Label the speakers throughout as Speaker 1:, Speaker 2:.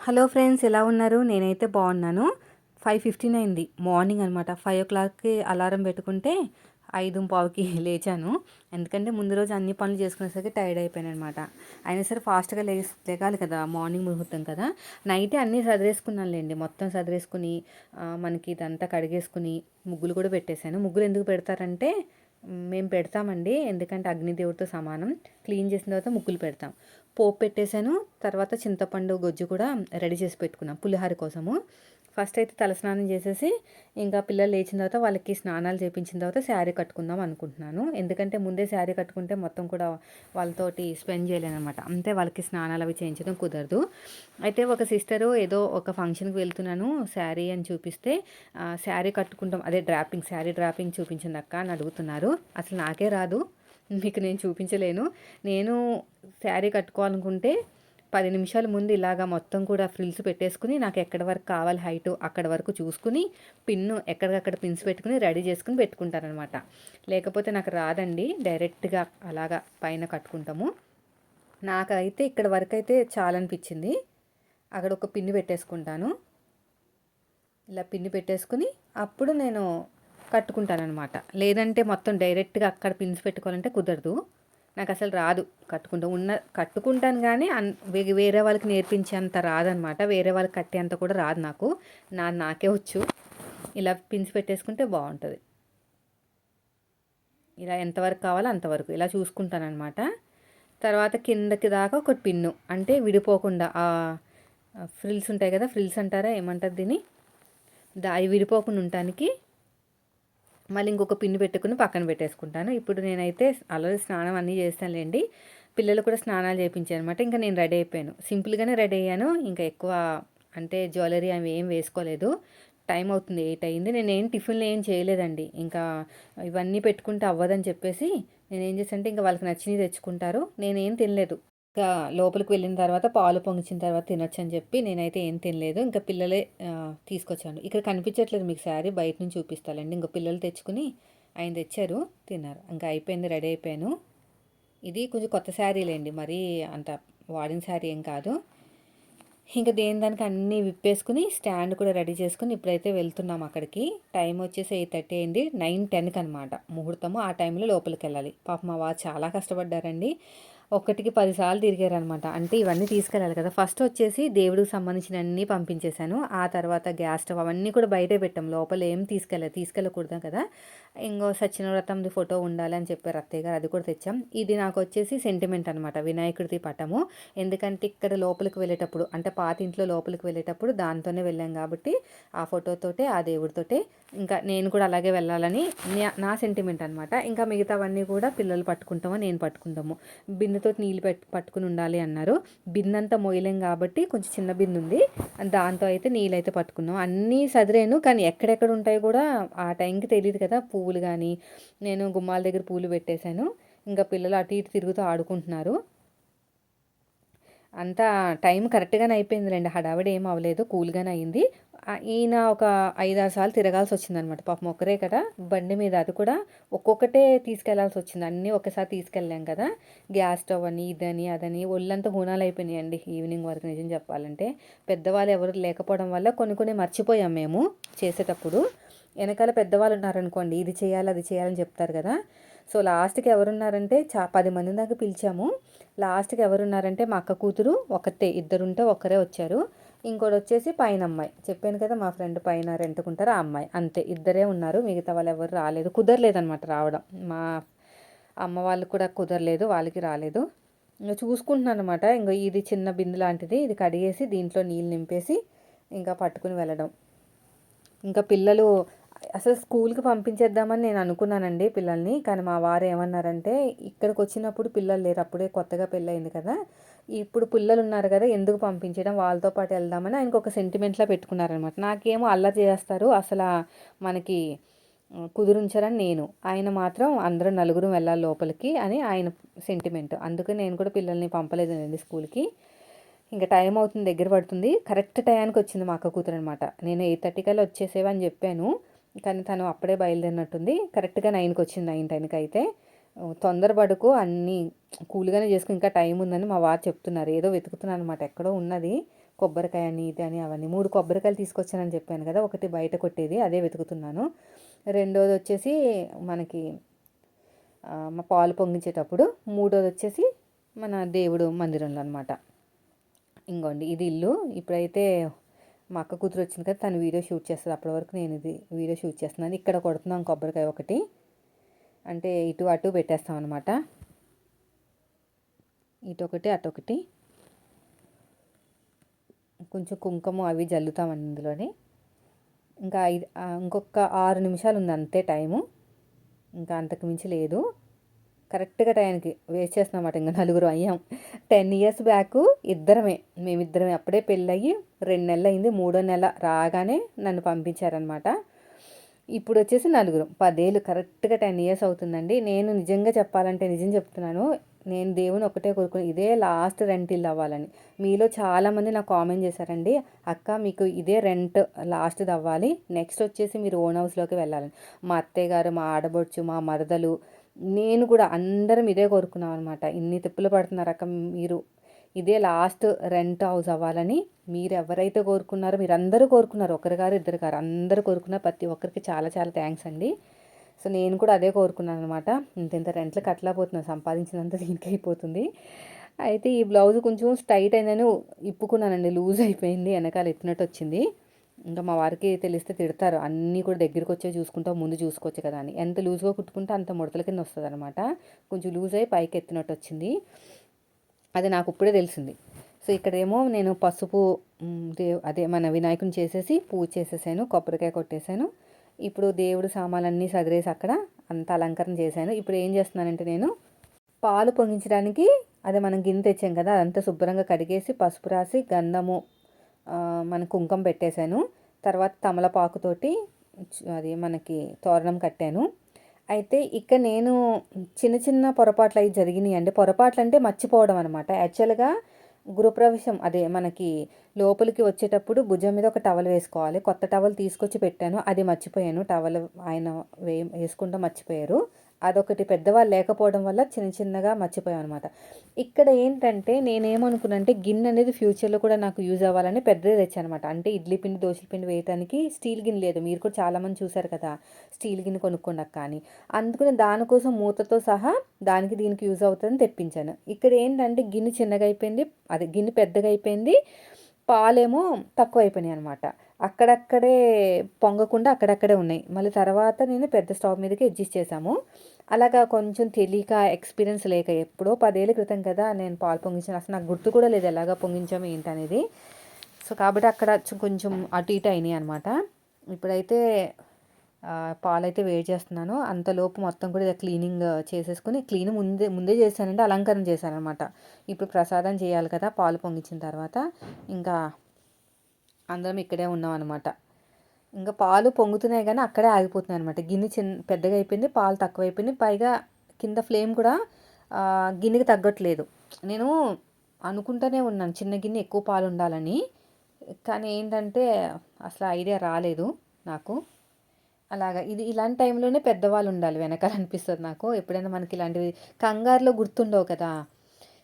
Speaker 1: Hello friends ఎలా ఉన్నారు? నేనైతే బాగున్నాను. ఫైవ్ ఫిఫ్టీన్ అయింది. మార్నింగ్ అనమాట ఫైవ్ ఓ క్లాక్కి అలారం పెట్టుకుంటే ఐదు పావుకి లేచాను. ఎందుకంటే ముందు రోజు అన్ని పనులు చేసుకునేసరికి టైర్డ్ అయిపోయాను అనమాట అయినా సరే ఫాస్ట్గా లే లేగాలి కదా మార్నింగ్ ముహూర్తం కదా. నైటే అన్నీ సదిరేసుకున్నానులేండి. మొత్తం సదిరేసుకుని మనకి ఇదంతా కడిగేసుకుని ముగ్గులు కూడా పెట్టేశాను. ముగ్గులు ఎందుకు పెడతారంటే మేము పెడతామండి. ఎందుకంటే అగ్నిదేవుడితో సమానం. క్లీన్ చేసిన తర్వాత ముగ్గులు పెడతాం. పోపు పెట్టేశాను. తర్వాత చింతపండు గొజ్జు కూడా రెడీ చేసి పెట్టుకున్నాం పులిహార కోసము. ఫస్ట్ అయితే తలస్నానం చేసేసి ఇంకా పిల్లలు లేచిన తర్వాత వాళ్ళకి స్నానాలు చేపించిన తర్వాత శారీ కట్టుకుందాం అనుకుంటున్నాను. ఎందుకంటే ముందే శారీ కట్టుకుంటే మొత్తం కూడా వాళ్ళతోటి స్పెండ్ చేయలేను అనమాట అంతే వాళ్ళకి స్నానాలు అవి చేయించడం కుదరదు. అయితే ఒక సిస్టరు ఏదో ఒక ఫంక్షన్కి వెళ్తున్నాను శారీ అని చూపిస్తే శారీ కట్టుకుంటాం. అదే డ్రాపింగ్ శారీ డ్రాపింగ్ చూపించింది అక్క అని అడుగుతున్నారు. అసలు నాకే రాదు. మీకు నేను చూపించలేను. నేను శారీ కట్టుకోవాలనుకుంటే పది నిమిషాల ముందు ఇలాగా మొత్తం కూడా ఫ్రిల్స్ పెట్టేసుకుని నాకు ఎక్కడి వరకు కావాలి హైట్ అక్కడ వరకు చూసుకుని పిన్ను ఎక్కడికక్కడ పిన్స్ పెట్టుకుని రెడీ చేసుకుని పెట్టుకుంటానమాట లేకపోతే నాకు రాదండి. డైరెక్ట్గా అలాగా పైన కట్టుకుంటాము. నాకైతే ఇక్కడ వరకు అయితే చాలా అనిపించింది అక్కడ ఒక పిన్ను పెట్టేసుకుంటాను. ఇలా పిన్ను పెట్టేసుకుని అప్పుడు నేను కట్టుకుంటానమాట లేదంటే మొత్తం డైరెక్ట్గా అక్కడ పిన్స్ పెట్టుకోవాలంటే కుదరదు. నాకు అసలు రాదు కట్టుకుంటా. ఉన్న కట్టుకుంటాను కానీ అన్ వేరే వాళ్ళకి నేర్పించేంత రాదనమాట వేరే వాళ్ళకి కట్టేంత కూడా రాదు నాకు. నా నాకే వచ్చు. ఇలా పిన్స్ పెట్టేసుకుంటే బాగుంటుంది. ఇలా ఎంతవరకు కావాలో అంతవరకు ఇలా చూసుకుంటానమాట తర్వాత కిందకి దాకా ఒక పిన్ను అంటే విడిపోకుండా ఆ ఫ్రిల్స్ ఉంటాయి కదా ఫ్రిల్స్ అంటారా? ఏమంటారు దీన్ని? దా అవి విడిపోకుండా ఉండటానికి మళ్ళీ ఇంకొక పిన్ను పెట్టుకుని పక్కన పెట్టేసుకుంటాను. ఇప్పుడు నేనైతే అలా స్నానం అన్నీ చేస్తానులేండి. పిల్లలు కూడా స్నానాలు చేయించాను అనమాట ఇంకా నేను రెడీ అయిపోయాను. సింపుల్గానే రెడీ అయ్యాను. ఇంకా ఎక్కువ అంటే జ్యువెలరీ అవి ఏం వేసుకోలేదు. టైం అవుతుంది ఎయిట్ అయింది. నేను ఏం టిఫిన్లు ఏం చేయలేదండి. ఇంకా ఇవన్నీ పెట్టుకుంటే అవ్వదని చెప్పేసి నేను ఏం చేశానంటే ఇంకా వాళ్ళకి నచ్చినవి తెచ్చుకుంటారు. నేనేం తినలేదు. ఇంకా లోపలికి వెళ్ళిన తర్వాత పాలు పొంగిచిన తర్వాత తినొచ్చు అని చెప్పి నేనైతే ఏం తినలేదు. ఇంకా పిల్లలే తీసుకొచ్చాను ఇక్కడ కనిపించట్లేదు మీకు శారీ బయట నుంచి చూపిస్తానండి ఇంకా పిల్లలు తెచ్చుకుని ఆయన తెచ్చారు తిన్నారు. ఇంకా అయిపోయింది రెడీ అయిపోయాను. ఇది కొంచెం కొత్త శారీలేండి. మరీ అంత వాడిన శారీ ఏం కాదు. ఇంకా దేని దానికి అన్నీ విప్పేసుకుని స్టాండ్ కూడా రెడీ చేసుకుని ఇప్పుడైతే వెళ్తున్నాం అక్కడికి. టైం వచ్చేసి ఎయిట్ థర్టీ అయింది. నైన్ టెన్కి అనమాట ముహూర్తము. ఆ టైంలో లోపలికి వెళ్ళాలి. పాప మా వారు చాలా కష్టపడ్డారండి. ఒకటికి పదిసార్లు తిరిగారనమాట అంటే ఇవన్నీ తీసుకెళ్ళాలి కదా. ఫస్ట్ వచ్చేసి దేవుడికి సంబంధించిన అన్నీ పంపించేశాను. ఆ తర్వాత గ్యాస్ స్టవ్ అవన్నీ కూడా బయటే పెట్టాం. లోపల ఏం తీసుకెళ్ళాలి తీసుకెళ్ళకూడదు కదా. ఇంకో సత్యనవ్రతంది ఫోటో ఉండాలి అని చెప్పారు అత్తయ్య గారు. అది కూడా తెచ్చాం. ఇది నాకు వచ్చేసి సెంటిమెంట్ అనమాట వినాయకుడిది పటము. ఎందుకంటే ఇక్కడ లోపలికి వెళ్ళేటప్పుడు అంటే పాత ఇంట్లో లోపలికి వెళ్ళేటప్పుడు దాంతోనే వెళ్ళాం కాబట్టి ఆ ఫోటోతోటే ఆ దేవుడితోటే ఇంకా నేను కూడా అలాగే వెళ్ళాలని నా- నా సెంటిమెంట్ అనమాట ఇంకా మిగతావన్నీ కూడా పిల్లలు పట్టుకుంటామో నేను పట్టుకుంటాము. బిందెతో నీళ్ళు పెట్టు పట్టుకుని ఉండాలి అన్నారు. బిందంతా మొయలేం మోయలేం కాబట్టి కొంచెం చిన్న బిన్ను ఉంది. దాంతో అయితే నీళ్ళు అయితే పట్టుకున్నాం. అన్నీ సదిరాను కానీ ఎక్కడెక్కడ ఉంటాయో కూడా ఆ టైంకి తెలియదు కదా పువ్వులు కానీ. నేను గుమ్మాల దగ్గర పూలు పెట్టేశాను. ఇంకా పిల్లలు అటు ఇటు తిరుగుతూ ఆడుకుంటున్నారు. అంతా టైం కరెక్ట్గానే అయిపోయిందిలేండి. హడావిడి ఏం అవ్వలేదు. కూల్గానే అయింది. ఈయన ఒక ఐదారు సార్లు తిరగాల్సి వచ్చిందనమాట పాపం ఒక్కరే కదా బండి మీద అది కూడా ఒక్కొక్కటే తీసుకెళ్ళాల్సి వచ్చింది. అన్నీ ఒకసారి తీసుకెళ్ళాం కదా. గ్యాస్ స్టవ్ అని ఇదని అదని ఒళ్ళంతా హూనాలు అయిపోయినాయండి ఈవినింగ్ వరకు నిజం చెప్పాలంటే. పెద్దవాళ్ళు ఎవరు లేకపోవడం వల్ల కొన్ని కొన్ని మర్చిపోయాం మేము చేసేటప్పుడు. వెనకాల పెద్దవాళ్ళు ఉన్నారనుకోండి ఇది చేయాలి అది చేయాలని చెప్తారు కదా. సో లాస్ట్కి ఎవరున్నారంటే చా పది మంది దాకా పిలిచాము. లాస్ట్కి ఎవరున్నారంటే మా అక్క కూతురు ఒకతే ఇద్దరుంటే ఒక్కరే వచ్చారు. ఇంకోటి వచ్చేసి పైన అమ్మాయి చెప్పాను కదా మా ఫ్రెండ్ పైన రెంట్కుంటారు ఆ అమ్మాయి. అంతే ఇద్దరే ఉన్నారు. మిగతా వాళ్ళు ఎవరు రాలేదు. కుదరలేదనమాట రావడం. మా అమ్మ వాళ్ళకి కూడా కుదరలేదు వాళ్ళకి రాలేదు. ఇంకా చూసుకుంటున్నాను అనమాట ఇంకా ఇది చిన్న బిందు లాంటిది. ఇది కడిగేసి దీంట్లో నీళ్ళు నింపేసి ఇంకా పట్టుకుని వెళ్ళడం. ఇంకా పిల్లలు అసలు స్కూల్కి పంపించేద్దామని నేను అనుకున్నానండి పిల్లల్ని. కానీ మా వారు ఏమన్నారంటే ఇక్కడికి వచ్చినప్పుడు పిల్లలు లేరు. అప్పుడే కొత్తగా పెళ్ళయింది కదా. ఇప్పుడు పిల్లలు ఉన్నారు కదా ఎందుకు పంపించడం? వాళ్ళతో పాటు వెళ్దామని ఆయనకు ఒక సెంటిమెంట్లా పెట్టుకున్నారనమాట నాకేమో అల్లరి చేస్తారు అసలు మనకి ఆ, కుదురుంచరని నేను. ఆయన మాత్రం అందరూ నలుగురు వెళ్ళాలి లోపలికి అని ఆయన సెంటిమెంట్ అందుకే నేను కూడా పిల్లల్ని పంపలేదండి స్కూల్కి. ఇంకా టైం అవుతుంది దగ్గర పడుతుంది. కరెక్ట్ టయానికి వచ్చింది మా అక్క కూతురు అనమాట నేను ఎయిట్ థర్టీకల్లా వచ్చేసేవని చెప్పాను. కానీ తను అప్పుడే బయలుదేరినట్టుంది. కరెక్ట్గా నైన్కి వచ్చింది నైన్ టైంకి అయితే తొందరపడుకు అన్నీ కూల్గానే చేసుకుని ఇంకా టైం ఉందని మా వారు చెప్తున్నారు. ఏదో వెతుకుతున్నాను అనమాట ఎక్కడో ఉన్నది కొబ్బరికాయ అని ఇది అని అవన్నీ. మూడు కొబ్బరికాయలు తీసుకొచ్చానని చెప్పాను కదా ఒకటి బయట కొట్టేది అదే వెతుకుతున్నాను. రెండోది వచ్చేసి మనకి మా పాలు పొంగించేటప్పుడు మూడోది వచ్చేసి మన దేవుడు మందిరంలో అనమాట ఇంకోండి ఇది ఇల్లు. ఇప్పుడైతే మా అక్క కూతురు వచ్చింది కదా తను వీడియో షూట్ చేస్తుంది. అప్పటి వరకు నేను ఇది వీడియో షూట్ చేస్తున్నాను. ఇక్కడ కొడుతున్నాం కొబ్బరికాయ ఒకటి. అంటే ఇటు అటు పెట్టేస్తాం అనమాట ఇటు ఒకటి కొంచెం కుంకుమ అవి జల్లుతాం ఇందులోని. ఇంకా ఐదు ఇంకొక ఆరు నిమిషాలు ఉంది అంతే టైము. ఇంకా అంతకు మించి లేదు. కరెక్ట్గా టైంకి వేస్ట్ చేస్తున్నమాట ఇంకా నలుగురు అయ్యాం. టెన్ ఇయర్స్ బ్యాక్ ఇద్దరమే మేమిద్దరమే. అప్పుడే పెళ్ళయ్యి రెండు నెలలు అయింది మూడో నెల రాగానే నన్ను పంపించారనమాట ఇప్పుడు వచ్చేసి నలుగురు. పదేళ్ళు కరెక్ట్గా టెన్ ఇయర్స్ అవుతుందండి. నేను నిజంగా చెప్పాలంటే నిజం చెప్తున్నాను నేను దేవుని ఒకటే కోరుకుని ఇదే లాస్ట్ రెంట్ ఇల్లు అవ్వాలని. మీలో చాలామంది నాకు కామెంట్ చేశారండి అక్క మీకు ఇదే రెంట్ లాస్ట్ది అవ్వాలి నెక్స్ట్ వచ్చేసి మీరు ఓన్ హౌస్లోకి వెళ్ళాలని. మా అత్తయ్య గారు మా ఆడబొచ్చు మా మరదలు నేను కూడా అందరం ఇదే కోరుకున్నాం అనమాట ఇన్ని తిప్పులు పడుతున్నారు అక్క మీరు ఇదే లాస్ట్ రెంట్ హౌస్ అవ్వాలని మీరు ఎవరైతే కోరుకున్నారో మీరు అందరూ కోరుకున్నారు. ఒకరి గారు ఇద్దరు గారు అందరూ కోరుకున్నారు ప్రతి ఒక్కరికి చాలా చాలా థ్యాంక్స్ అండి. సో నేను కూడా అదే కోరుకున్నాను అనమాట ఇంత ఇంత రెంట్లు కట్టలేకపోతున్నాను సంపాదించినంత దీనికి అయిపోతుంది. అయితే ఈ బ్లౌజ్ కొంచెం స్టైట్ అయిందని ఇప్పుకున్నానండి లూజ్ అయిపోయింది వెనకాల ఎత్తినట్టు వచ్చింది. ఇంకా మా వారికి తెలిస్తే తిడతారు అన్నీ కూడా దగ్గరికి వచ్చే చూసుకుంటాం ముందు చూసుకోవచ్చు కదా అని. ఎంత లూజ్గా కుట్టుకుంటే అంత ముడతల కింద వస్తుంది అనమాట కొంచెం లూజ్ అయి పైకి ఎత్తినట్టు వచ్చింది. అది నాకు ఇప్పుడే తెలిసింది. సో ఇక్కడేమో నేను పసుపు అదే మన వినాయకుని చేసేసి పూజ చేసేసాను కొబ్బరికాయ కొట్టేశాను ఇప్పుడు దేవుడు సామాన్లన్నీ సదిరేసి అక్కడ అంత అలంకరణ చేశాను. ఇప్పుడు ఏం చేస్తున్నానంటే నేను పాలు పొంగించడానికి అదే మనం గిన్నె తెచ్చాం కదా అదంతా శుభ్రంగా కడిగేసి పసుపు రాసి గంధము మన కుంకుమ పెట్టేశాను. తర్వాత తమలపాకుతోటి అది మనకి తోరణం కట్టాను. అయితే ఇక నేను చిన్న చిన్న పొరపాట్లు అవి జరిగినాయి అండి. పొరపాట్లు అంటే మర్చిపోవడం అనమాట యాక్చువల్గా గృహప్రవేశం అదే మనకి లోపలికి వచ్చేటప్పుడు భుజం మీద ఒక టవల్ వేసుకోవాలి. కొత్త టవల్ తీసుకొచ్చి పెట్టాను. అది మర్చిపోయాను. టవల్ ఆయన వే వేసుకుంటూ మర్చిపోయారు. అదొకటి పెద్దవాళ్ళు లేకపోవడం వల్ల చిన్న చిన్నగా మర్చిపోయాం అనమాట ఇక్కడ ఏంటంటే నేనేమనుకున్నానంటే గిన్నె అనేది ఫ్యూచర్లో కూడా నాకు యూజ్ అవ్వాలని పెద్దది తెచ్చానమాట అంటే ఇడ్లీ పిండి దోశల పిండి వేయడానికి స్టీల్ గిన్నె లేదు. మీరు కూడా చాలామంది చూశారు కదా స్టీల్ గిన్నె కొనుక్కోండి కానీ అందుకని దానికోసం మూతతో సహా దానికి దీనికి యూజ్ అవుతుందని తెప్పించాను. ఇక్కడ ఏంటంటే గిన్నె చిన్నగా అయిపోయింది అదే గిన్నె పెద్దగా అయిపోయింది పాలేమో తక్కువ అయిపోయినాయి అనమాట అక్కడక్కడే పొంగకుండా అక్కడక్కడే ఉన్నాయి. మళ్ళీ తర్వాత నేను పెద్ద స్టవ్ మీదకి అడ్జస్ట్ చేశాము. అలాగా కొంచెం తెలియక ఎక్స్పీరియన్స్ లేక ఎప్పుడో పదేళ్ళ క్రితం కదా నేను పాలు పొంగించాను. అసలు నాకు గుర్తు కూడా లేదు ఎలాగా పొంగించాము ఏంటనేది. సో కాబట్టి అక్కడ కొంచెం అటు ఇటు అయినాయి అనమాట ఇప్పుడైతే పాలైతే వేడి చేస్తున్నాను. అంతలోపు మొత్తం కూడా క్లీనింగ్ చేసేసుకుని క్లీన్ ముందే ముందే చేశానంటే అలంకరణ చేశాను అనమాట ఇప్పుడు ప్రసాదం చేయాలి కదా పాలు పొంగించిన తర్వాత. ఇంకా అందరం ఇక్కడే ఉన్నాం అనమాట ఇంకా పాలు పొంగుతున్నాయి కానీ అక్కడే ఆగిపోతున్నాయి అనమాట గిన్నె చిన్న పెద్దగా అయిపోయింది పాలు తక్కువ అయిపోయింది పైగా కింద ఫ్లేమ్ కూడా గిన్నెకి తగ్గట్లేదు. నేను అనుకుంటూనే ఉన్నాను చిన్న గిన్నె ఎక్కువ పాలు ఉండాలని. కానీ ఏంటంటే అసలు ఐడియా రాలేదు నాకు. అలాగా ఇది ఇలాంటి టైంలోనే పెద్దవాళ్ళు ఉండాలి వెనకాల అనిపిస్తుంది నాకు. ఎప్పుడైనా మనకి ఇలాంటివి కంగారులో గుర్తుండవు కదా.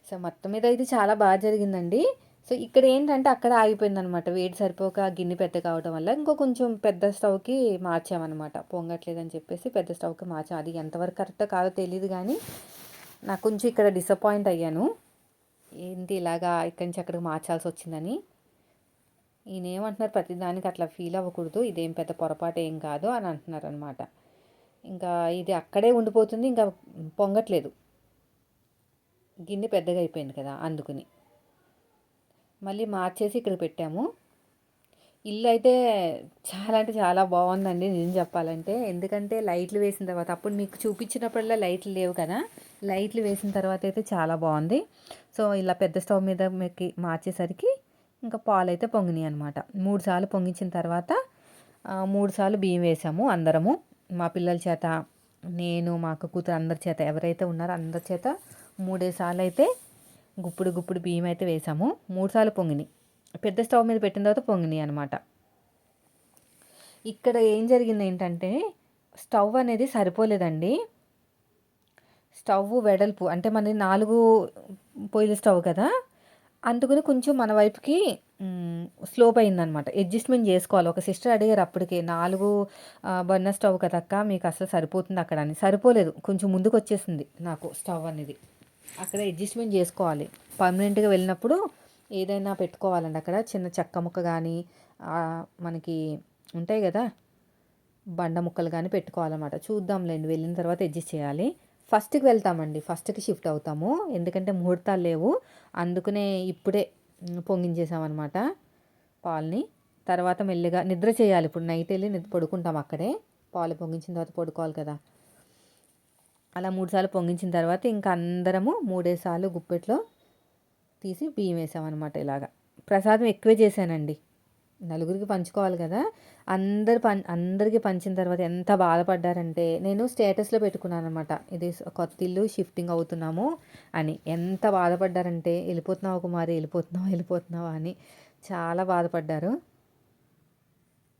Speaker 1: సో మొత్తం మీద ఇది చాలా బాగా జరిగిందండి. సో ఇక్కడ ఏంటంటే అక్కడ ఆగిపోయింది అనమాట వేడి సరిపోక గిన్నె పెద్ద కావడం వల్ల ఇంకో కొంచెం పెద్ద స్టవ్కి మార్చామన్నమాట. పొంగట్లేదని చెప్పేసి పెద్ద స్టవ్కి మార్చాం. అది ఎంతవరకు కరెక్టో కాదో తెలియదు కానీ నాకు కొంచెం ఇక్కడ డిసప్పాయింట్ అయ్యాను. ఏంటి ఇలాగా ఇక్కడి నుంచి అక్కడికి మార్చాల్సి వచ్చిందని. ఈయన ఏమంటున్నారు ప్రతిదానికి అట్లా ఫీల్ అవ్వకూడదు. ఇదేం పెద్ద పొరపాటు ఏం కాదు అని అంటున్నారు అనమాట ఇంకా ఇది అక్కడే ఉండిపోతుంది. ఇంకా పొంగట్లేదు. గిన్నె పెద్దగా అయిపోయింది కదా అందుకుని. మళ్ళీ మార్చేసి ఇక్కడ పెట్టాము. ఇల్లు అయితే చాలా అంటే చాలా బాగుందండి నేను చెప్పాలంటే. ఎందుకంటే లైట్లు వేసిన తర్వాత అప్పుడు మీకు చూపించినప్పుడల్లా లైట్లు లేవు కదా. లైట్లు వేసిన తర్వాత అయితే చాలా బాగుంది. సో ఇలా పెద్ద స్టవ్ మీద మీకు మార్చేసరికి ఇంకా పాలు అయితే పొంగినాయి అనమాట మూడు సార్లు పొంగించిన తర్వాత మూడు సార్లు బియ్యం వేసాము అందరము. మా పిల్లల చేత నేను మా అక్క కూతురు అందరి చేత ఎవరైతే ఉన్నారో అందరి చేత మూడే సార్లు అయితే గుప్పుడు గుప్పుడు బియ్యం అయితే వేసాము. మూడుసార్లు పొంగిని. పొంగినాయి పెద్ద స్టవ్ మీద పెట్టిన తర్వాత పొంగినాయి అనమాట ఇక్కడ ఏం జరిగింది ఏంటంటే స్టవ్ అనేది సరిపోలేదండి. స్టవ్ వెడల్పు అంటే మనది నాలుగు పొయ్యిల స్టవ్ కదా అందుకని కొంచెం మన వైపుకి స్లోప్ అయిందనమాట అడ్జస్ట్మెంట్ చేసుకోవాలి. ఒక సిస్టర్ అడిగారు అప్పటికే నాలుగు బర్నర్ స్టవ్ కదక్క మీకు అసలు సరిపోతుంది అక్కడ అని. సరిపోలేదు. కొంచెం ముందుకు వచ్చేసింది నాకు స్టవ్ అనేది. అక్కడ అడ్జస్ట్మెంట్ చేసుకోవాలి. పర్మనెంట్గా వెళ్ళినప్పుడు ఏదైనా పెట్టుకోవాలండి అక్కడ. చిన్న చెక్క ముక్క కానీ మనకి ఉంటాయి కదా బండ ముక్కలు కానీ పెట్టుకోవాలన్నమాట. చూద్దాంలేండి వెళ్ళిన తర్వాత అడ్జస్ట్ చేయాలి. ఫస్ట్కి వెళ్తామండి. ఫస్ట్కి షిఫ్ట్ అవుతాము. ఎందుకంటే ముహూర్తాలు లేవు. అందుకనే ఇప్పుడే పొంగించేసామన్నమాట పాల్ని. తర్వాత మెల్లిగా నిద్ర చేయాలి. ఇప్పుడు నైట్ వెళ్ళి నిద్ర పడుకుంటాం అక్కడే. పాలు పొంగించిన తర్వాత పడుకోవాలి కదా. అలా మూడుసార్లు పొంగించిన తర్వాత ఇంకా అందరము మూడేసార్లు గుప్పెట్లో తీసి బియ్యం వేసామన్నమాట ఇలాగా. ప్రసాదం ఎక్కువే చేశానండి. నలుగురికి పంచుకోవాలి కదా. అందరు పం అందరికీ పంచిన తర్వాత ఎంత బాధపడ్డారంటే నేను స్టేటస్లో పెట్టుకున్నాను అనమాట ఇది కొత్త ఇల్లు షిఫ్టింగ్ అవుతున్నాము అని. ఎంత బాధపడ్డారంటే వెళ్ళిపోతున్నావు కుమారి వెళ్ళిపోతున్నావు వెళ్ళిపోతున్నావు అని. చాలా బాధపడ్డారు.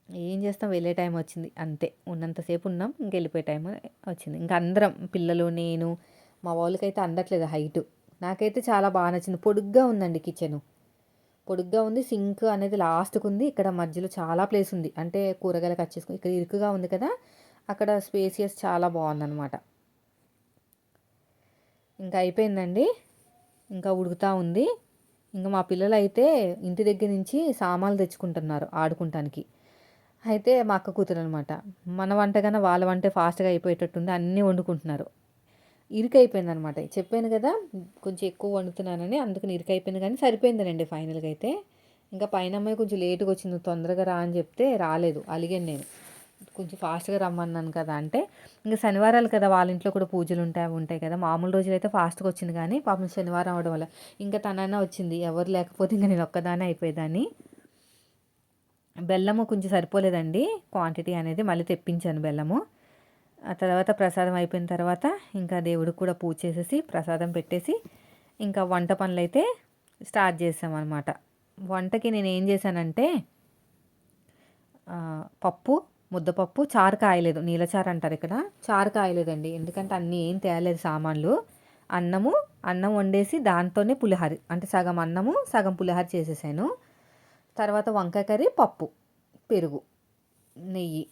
Speaker 1: ఏం చేస్తాం? వెళ్ళే టైం వచ్చింది. అంతే. ఉన్నంతసేపు ఉన్నాం. ఇంక వెళ్ళిపోయే టైం వచ్చింది. ఇంకా అందరం పిల్లలు నేను మా వాళ్ళకైతే అందట్లేదు హైటు. నాకైతే చాలా బాగా నచ్చింది. పొడుగ్గా ఉందండి కిచెను. పొడుగ్గా ఉంది. సింక్ అనేది లాస్ట్కు ఉంది. ఇక్కడ మధ్యలో చాలా ప్లేస్ ఉంది. అంటే కూరగాయలు కట్ చేసుకుని ఇక్కడ ఇరుకుగా ఉంది కదా? అక్కడ స్పేసియస్ చాలా బాగుందన్నమాట. ఇంకా అయిపోయిందండి. ఇంకా ఉడుకుతూ ఉంది. ఇంకా మా పిల్లలు అయితే ఇంటి దగ్గర నుంచి సామాన్లు తెచ్చుకుంటున్నారు ఆడుకుంటానికి. అయితే మా అక్క కూతురు అనమాట మన వంట కన్నా వాళ్ళ వంట ఫాస్ట్గా అయిపోయేటట్టుంది అన్నీ వండుకుంటున్నారు. ఇరుకైపోయింది అనమాట చెప్పాను కదా కొంచెం ఎక్కువ వండుతున్నానని అందుకని ఇరుకైపోయింది కానీ సరిపోయిందనండి ఫైనల్గా అయితే. ఇంకా పైన అమ్మాయి కొంచెం లేటుగా వచ్చింది తొందరగా రా అని చెప్తే రాలేదు అలిగాను నేను. కొంచెం ఫాస్ట్గా రమ్మన్నాను కదా అంటే ఇంకా శనివారాలు కదా వాళ్ళ ఇంట్లో కూడా పూజలు ఉంటాయి ఉంటాయి కదా. మామూలు రోజులు అయితే ఫాస్ట్గా వచ్చింది కానీ పాపం శనివారం అవడం వల్ల. ఇంకా తనైనా వచ్చింది ఎవరు లేకపోతే ఇంకా నేను ఒక్కదానే అయిపోయేదాన్ని. బెల్లము కొంచెం సరిపోలేదండి. క్వాంటిటీ అనేది మళ్ళీ తెప్పించాను బెల్లము. ఆ తర్వాత ప్రసాదం అయిపోయిన తర్వాత ఇంకా దేవుడికి కూడా పూజ చేసేసి ప్రసాదం పెట్టేసి ఇంకా వంట పనులు అయితే స్టార్ట్ చేసామన్నమాట. వంటకి నేను ఏం చేశానంటే పప్పు ముద్దపప్పు చారు కాయలేదు. నీలచారు అంటారు ఇక్కడ. చారు కాయలేదండి. ఎందుకంటే అన్నీ ఏం తేయలేదు సామాన్లు. అన్నము అన్నం వండేసి దాంతోనే పులిహారి. అంటే సగం అన్నము సగం పులిహారి చేసేసాను. తర్వాత వంకాయ కర్రీ పప్పు పెరుగు నెయ్యి.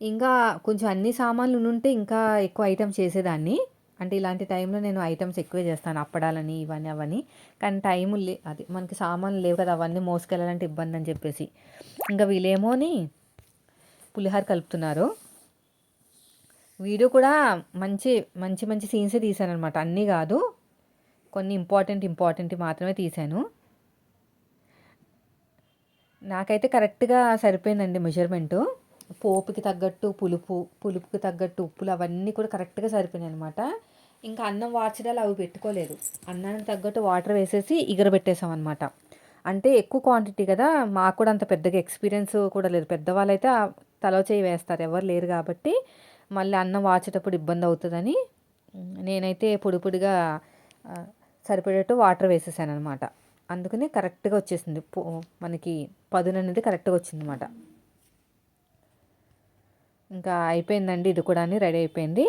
Speaker 1: ఇంకా కొంచెం అన్ని సామాన్లు ఉంటే ఇంకా ఎక్కువ ఐటమ్స్ చేసేదాన్ని. అంటే ఇలాంటి టైంలో నేను ఐటమ్స్ ఎక్కువే చేస్తాను అప్పడాలని ఇవన్నీ అవన్నీ. కానీ టైం లే అది మనకి సామాన్లు లేవు కదా అవన్నీ మోసుకెళ్ళాలంటే ఇబ్బంది అని చెప్పేసి. ఇంకా వీళ్ళేమోని పులిహార కలుపుతున్నారు. వీడియో కూడా మంచి మంచి మంచి సీన్సే తీశాను అనమాట అన్నీ కాదు కొన్ని ఇంపార్టెంట్ ఇంపార్టెంట్ మాత్రమే తీశాను. నాకైతే కరెక్ట్గా సరిపోయిందండి మెజర్మెంటు. పోపుకి తగ్గట్టు పులుపు పులుపుకి తగ్గట్టు ఉప్పులు అవన్నీ కూడా కరెక్ట్గా సరిపోయినాయి అనమాట ఇంకా అన్నం వాచడాలు అవి పెట్టుకోలేదు. అన్నానికి తగ్గట్టు వాటర్ వేసేసి ఇగరబెట్టేసాం అనమాట అంటే ఎక్కువ క్వాంటిటీ కదా మాకు కూడా అంత పెద్దగా ఎక్స్పీరియన్స్ కూడా లేదు. పెద్దవాళ్ళు అయితే తలో చేయి వేస్తారు. ఎవరు లేరు కాబట్టి మళ్ళీ అన్నం వాచేటప్పుడు ఇబ్బంది అవుతుందని నేనైతే పొడి పొడిగా సరిపడేట్టు వాటర్ వేసేసాను అనమాట అందుకనే కరెక్ట్గా వచ్చేసింది. మనకి పదును అనేది కరెక్ట్గా వచ్చింది అనమాట ఇంకా అయిపోయిందండి ఇది కూడా రెడీ అయిపోయింది.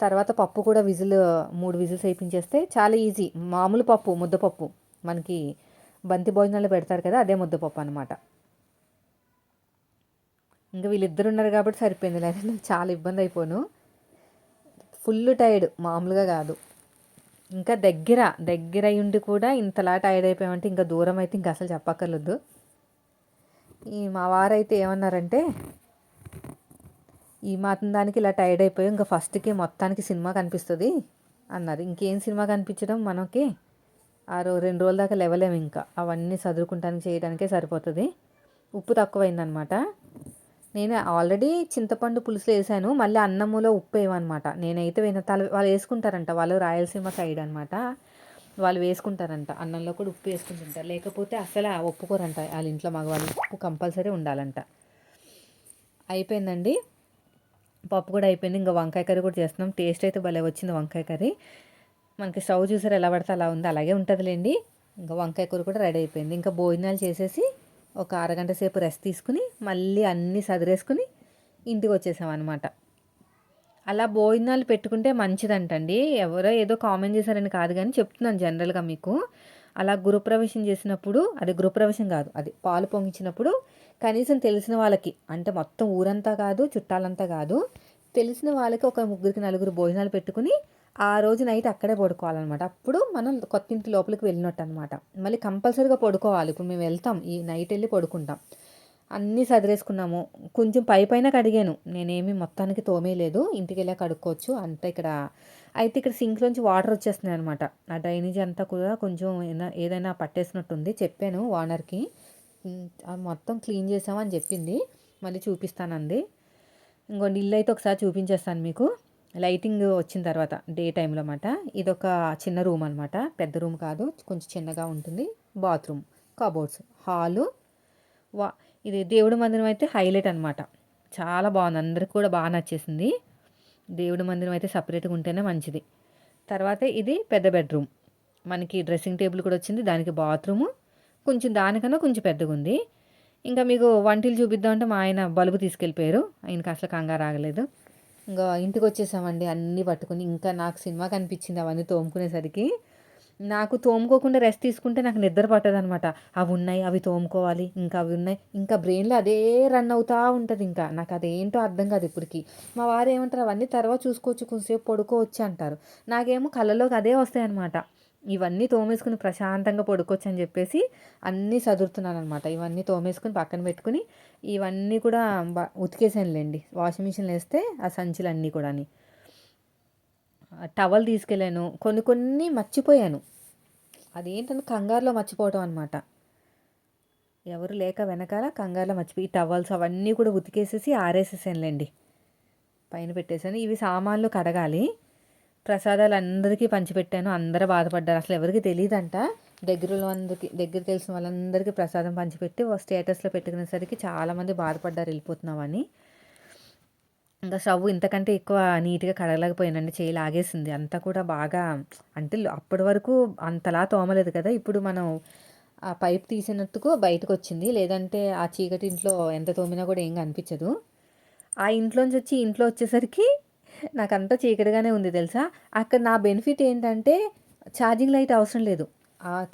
Speaker 1: తర్వాత పప్పు కూడా విజిల్ మూడు విజిల్స్ వేయించేస్తే చాలా ఈజీ. మామూలు పప్పు ముద్దపప్పు మనకి బంతి భోజనాలు పెడతారు కదా అదే ముద్దపప్పు అనమాట ఇంకా వీళ్ళిద్దరు ఉన్నారు కాబట్టి సరిపోయింది. లేదా చాలా ఇబ్బంది అయిపోను. ఫుల్ టైర్డ్ మామూలుగా కాదు. ఇంకా దగ్గర దగ్గర ఉండి కూడా ఇంతలా టైర్డ్ అయిపోయామంటే ఇంకా దూరం అయితే ఇంకా అసలు చెప్పక్కర్లేదు. ఈ మా వారైతే ఏమన్నారంటే ఈ మాత్రం దానికి ఇలా టైర్డ్ అయిపోయి ఇంకా ఫస్ట్కి మొత్తానికి సినిమా కనిపిస్తుంది అన్నారు. ఇంకేం సినిమా కనిపించడం మనకి ఆ రో రెండు రోజుల దాకా లెవలేము ఇంకా. అవన్నీ చదువుకుంటానికి చేయడానికే సరిపోతుంది. ఉప్పు తక్కువైందనమాట. నేను ఆల్రెడీ చింతపండు పులుసులు వేసాను. మళ్ళీ అన్నములో ఉప్పు వేయమన్నమాట నేనైతే వేన తల వాళ్ళు వేసుకుంటారంట. వాళ్ళు రాయలసీమ సైడ్ అనమాట వాళ్ళు వేసుకుంటారంట. అన్నంలో కూడా ఉప్పు వేసుకుంటుంటారు లేకపోతే అసలు ఒప్పుకోరంట. వాళ్ళ ఇంట్లో మగవాళ్ళు ఉప్పు కంపల్సరీ ఉండాలంట. అయిపోయిందండి. పప్పు కూడా అయిపోయింది. ఇంకా వంకాయ కర్రీ కూడా చేస్తున్నాం. టేస్ట్ అయితే భలే వచ్చింది వంకాయ కర్రీ. మనకి స్టవ్ చూసారు ఎలా పడితే అలా ఉంది. అలాగే ఉంటుందిలేండి. ఇంకా వంకాయ కూర కూడా రెడీ అయిపోయింది. ఇంకా భోజనాలు చేసేసి ఒక అరగంట సేపు రెస్ట్ తీసుకుని మళ్ళీ అన్నీ సదిరేసుకుని ఇంటికి వచ్చేసామన్నమాట. అలా భోజనాలు పెట్టుకుంటే మంచిదంటండి. ఎవరో ఏదో కామెంట్ చేశారని కాదు కానీ చెప్తున్నాను జనరల్గా మీకు. అలా గృహప్రవేశం చేసినప్పుడు అది గృహప్రవేశం కాదు అది పాలు పొంగించినప్పుడు కనీసం తెలిసిన వాళ్ళకి అంటే మొత్తం ఊరంతా కాదు చుట్టాలంతా కాదు తెలిసిన వాళ్ళకి ఒక ముగ్గురికి నలుగురు భోజనాలు పెట్టుకుని ఆ రోజు నైట్ అక్కడే పడుకోవాలన్నమాట. అప్పుడు మనం కొత్త ఇంటి లోపలికి వెళ్ళినట్టు అనమాట మళ్ళీ కంపల్సరీగా పడుకోవాలి. ఇప్పుడు మేము వెళ్తాం. ఈ నైట్ వెళ్ళి పడుకుంటాం. అన్నీ సదిరేసుకున్నాము. కొంచెం పై పైన కడిగాను. నేనేమి మొత్తానికి తోమేయలేదు ఇంటికి వెళ్ళా కడుక్కోవచ్చు. అంతా ఇక్కడ అయితే ఇక్కడ సింక్లోంచి వాటర్ వచ్చేస్తున్నాయి అనమాట ఆ డ్రైనేజ్ అంతా కూడా కొంచెం ఏదైనా పట్టేసినట్టుంది. చెప్పాను ఓనర్కి. మొత్తం క్లీన్ చేసామని చెప్పింది. మళ్ళీ చూపిస్తానంది. ఇంకో ఇల్లు అయితే ఒకసారి చూపించేస్తాను మీకు. లైటింగ్ వచ్చిన తర్వాత డే టైంలో అనమాట ఇది ఒక చిన్న రూమ్ అనమాట పెద్ద రూమ్ కాదు కొంచెం చిన్నగా ఉంటుంది. Bathroom cupboards hall. వా ఇది దేవుడి మందిరం అయితే హైలైట్ అనమాట చాలా బాగుంది. అందరికి కూడా బాగా నచ్చేసింది. దేవుడి మందిరం అయితే సపరేట్గా ఉంటేనే మంచిది. తర్వాత ఇది పెద్ద బెడ్రూమ్. మనకి డ్రెస్సింగ్ టేబుల్ కూడా వచ్చింది. దానికి బాత్రూము. కొంచెం దానికన్నా కొంచెం పెద్దగా ఉంది. ఇంకా మీకు వంటలు చూపిద్దామంటే మా ఆయన బల్బు తీసుకెళ్ళిపోయారు. ఆయనకి అసలు కంగారు ఆగలేదు. ఇంకా ఇంటికి వచ్చేసామండి అన్నీ పట్టుకుని. ఇంకా నాకు సినిమా కనిపించింది అవన్నీ తోముకునేసరికి. నాకు తోముకోకుండా రెస్ట్ తీసుకుంటే నాకు నిద్ర పట్టదనమాట. అవి ఉన్నాయి అవి తోముకోవాలి ఇంకా అవి ఉన్నాయి. ఇంకా బ్రెయిన్లో అదే రన్ అవుతూ ఉంటుంది ఇంకా. నాకు అదేంటో అర్థం కాదు ఇప్పటికి. మా వారు ఏమంటారు అవన్నీ తర్వాత చూసుకోవచ్చు కొంచెంసేపు పడుకోవచ్చు అంటారు. నాకేమో కళ్ళలోకి అదే వస్తాయి అనమాట ఇవన్నీ తోమేసుకుని ప్రశాంతంగా పడుకోవచ్చు అని చెప్పేసి అన్నీ చదువుతున్నాను అనమాట ఇవన్నీ తోమేసుకుని పక్కన పెట్టుకుని ఇవన్నీ కూడా ఉతికేసానులేండి. వాషింగ్ మిషన్లో వేస్తే ఆ సంచులన్నీ కూడా టవల్ తీసుకెళ్ళాను. కొన్ని కొన్ని మర్చిపోయాను. అదేంటంటే కంగారులో మర్చిపోవటం అనమాట ఎవరు లేక వెనకాల కంగారులో మర్చిపోయి టవల్స్ అవన్నీ కూడా ఉతికేసేసి ఆరేసేసానులేండి. పైన పెట్టేశాను. ఇవి సామాన్లు కడగాలి. ప్రసాదాలు అందరికీ పంచిపెట్టాను. అందరూ బాధపడ్డారు. అసలు ఎవరికి తెలియదంట దగ్గర అందరికి దగ్గర తెలిసిన వాళ్ళందరికీ ప్రసాదం పంచిపెట్టి స్టేటస్లో పెట్టుకునేసరికి చాలామంది బాధపడ్డారు వెళ్ళిపోతున్నామని. ఇంకా స్టవ్ ఇంతకంటే ఎక్కువ నీట్గా కడగలేకపోయానండి. చేయి లాగేసింది. అంతా కూడా బాగా అంటే అప్పటి వరకు అంతలా తోమలేదు కదా. ఇప్పుడు మనం ఆ పైప్ తీసినట్టుకు బయటకు వచ్చింది లేదంటే ఆ చీకటి ఇంట్లో ఎంత తోమినా కూడా ఏం కనిపించదు. ఆ ఇంట్లోంచి వచ్చి ఇంట్లో వచ్చేసరికి నాకు చీకటిగానే ఉంది తెలుసా? అక్కడ నా బెనిఫిట్ ఏంటంటే ఛార్జింగ్ లైట్ అవసరం లేదు.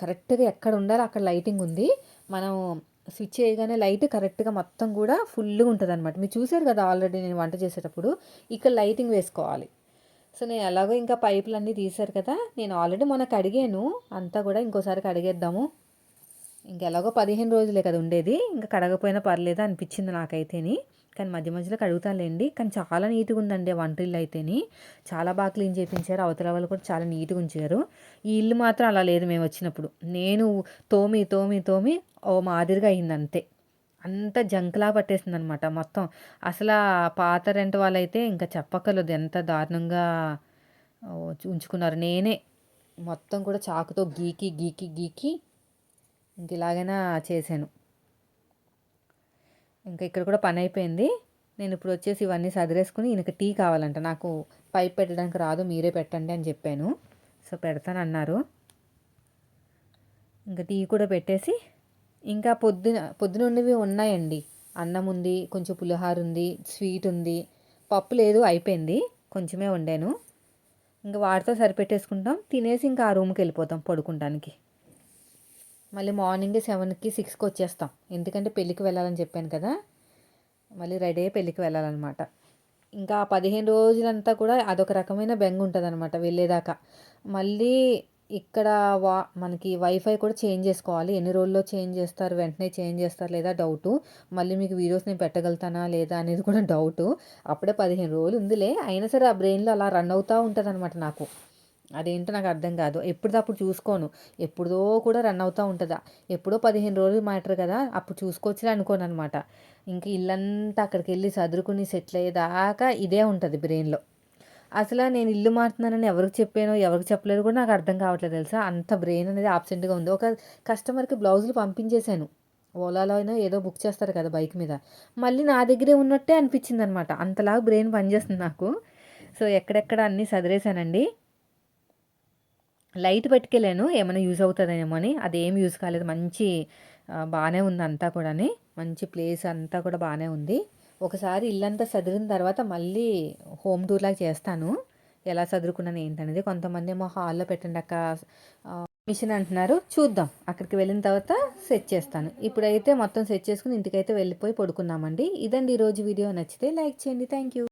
Speaker 1: కరెక్ట్గా ఎక్కడ ఉండాలో అక్కడ లైటింగ్ ఉంది. మనం స్విచ్ చేయగానే లైట్ కరెక్ట్గా మొత్తం కూడా ఫుల్గా ఉంటుంది అనమాట మీరు చూసారు కదా ఆల్రెడీ నేను వంట చేసేటప్పుడు? ఇక్కడ లైటింగ్ వేసుకోవాలి. సో నేను ఎలాగో ఇంకా పైపులు అన్నీ తీశారు కదా? నేను ఆల్రెడీ మొన్న కడిగాను అంతా కూడా ఇంకోసారి కడిగేద్దాము. ఇంకెలాగో పదిహేను రోజులే కదా ఉండేది. ఇంకా కడగపోయినా పర్లేదు అనిపించింది నాకైతేని. కానీ మధ్య మధ్యలో కడుగుతానులేండి. కానీ చాలా నీట్గా ఉందండి వంట ఇల్లు అయితేని. చాలా బాగా క్లీన్ చేయించారు అవతల వాళ్ళు కూడా చాలా నీట్గా ఉంచారు. ఈ ఇల్లు మాత్రం అలా లేదు మేము వచ్చినప్పుడు. నేను తోమి తోమి తోమి ఓ మాదిరిగా అయింది అంతే అంత జంక్లా పట్టేసింది అనమాట మొత్తం. అసలు పాత రెంట్ వాళ్ళైతే ఇంకా చెప్పకలేదు ఎంత దారుణంగా ఉంచుకున్నారు. నేనే మొత్తం కూడా చాకుతో గీకి గీకి గీకి ఇంక ఇలాగైనా చేశాను. ఇంకా ఇక్కడ కూడా పని అయిపోయింది. నేను ఇప్పుడు వచ్చేసి ఇవన్నీ సదిరేసుకుని ఈయనకి టీ కావాలంట. నాకు పైప్ పెట్టడానికి రాదు మీరే పెట్టండి అని చెప్పాను. సో పెడతానన్నారు. ఇంకా టీ కూడా పెట్టేసి ఇంకా పొద్దున పొద్దున ఉన్నవి ఉన్నాయండి. అన్నం ఉంది కొంచెం పులిహార ఉంది స్వీట్ ఉంది. పప్పు లేదు అయిపోయింది. కొంచెమే వండాను. ఇంకా వాటితో సరిపెట్టేసుకుంటాం. తినేసి ఇంకా ఆ రూమ్కి వెళ్ళిపోతాం పడుకుంటానికి. మళ్ళీ మార్నింగ్ సెవెన్కి సిక్స్కి వచ్చేస్తాం. ఎందుకంటే పెళ్ళికి వెళ్ళాలని చెప్పాను కదా. మళ్ళీ రెడీ అయ్యి పెళ్ళికి వెళ్ళాలన్నమాట. ఇంకా పదిహేను రోజులంతా కూడా అదొక రకమైన బెంగ ఉంటుంది అనమాట వెళ్ళేదాకా. మళ్ళీ ఇక్కడ వా మనకి వైఫై కూడా చేంజ్ చేసుకోవాలి. ఎన్ని రోజుల్లో చేంజ్ చేస్తారు వెంటనే చేంజ్ చేస్తారు లేదా డౌటు. మళ్ళీ మీకు వీడియోస్ నేను పెట్టగలుగుతానా లేదా అనేది కూడా డౌటు. అప్పుడే పదిహేను రోజులు ఉందిలే. అయినా సరే ఆ బ్రెయిన్లో అలా రన్ అవుతూ ఉంటుంది అనమాట నాకు. అదేంటో నాకు అర్థం కాదు. ఎప్పుడుదప్పుడు చూసుకోను. ఎప్పుడో కూడా రన్ అవుతూ ఉంటుందా? ఎప్పుడో పదిహేను రోజులు మ్యాటర్ కదా అప్పుడు చూసుకోవచ్చులే అనుకోను అనమాట ఇంక ఇల్లంతా అక్కడికి వెళ్ళి చదురుకుని సెటిల్ అయ్యేదాకా ఇదే ఉంటుంది బ్రెయిన్లో. అసలు నేను ఇల్లు మారుతున్నానని ఎవరికి చెప్పానో ఎవరికి చెప్పలేదు కూడా నాకు అర్థం కావట్లేదు తెలుసా? అంత బ్రెయిన్ అనేది ఆబ్సెంట్గా ఉంది. ఒక కస్టమర్కి బ్లౌజులు పంపించేశాను. ఓలాలో అయినా ఏదో బుక్ చేస్తారు కదా బైక్ మీద. మళ్ళీ నా దగ్గరే ఉన్నట్టే అనిపించింది అనమాట అంతలాగా బ్రెయిన్ పనిచేస్తుంది నాకు. సో ఎక్కడెక్కడ అన్నీ సదిరేశానండి. లైట్ పెట్టుకెళ్ళాను ఏమైనా యూజ్ అవుతుందేమో అని. అదేం యూజ్ కాలేదు. మంచి బాగానే ఉంది అంతా కూడా మంచి ప్లేస్ అంతా కూడా బాగానే ఉంది. ఒకసారి ఇల్లంతా సదిరిన తర్వాత మళ్ళీ హోమ్ టూర్ లాగా చేస్తాను. ఎలా చదువుకున్నాను ఏంటనేది కొంతమంది ఏమో హాల్లో పెట్టండి అక్క మిషన్ అంటున్నారు. చూద్దాం. అక్కడికి వెళ్ళిన తర్వాత సెట్ చేస్తాను. ఇప్పుడైతే మొత్తం సెట్ చేసుకుని ఇంటికైతే వెళ్ళిపోయి పడుకున్నామండి. ఇదండి ఈరోజు వీడియో. నచ్చితే లైక్ చేయండి. Thank you.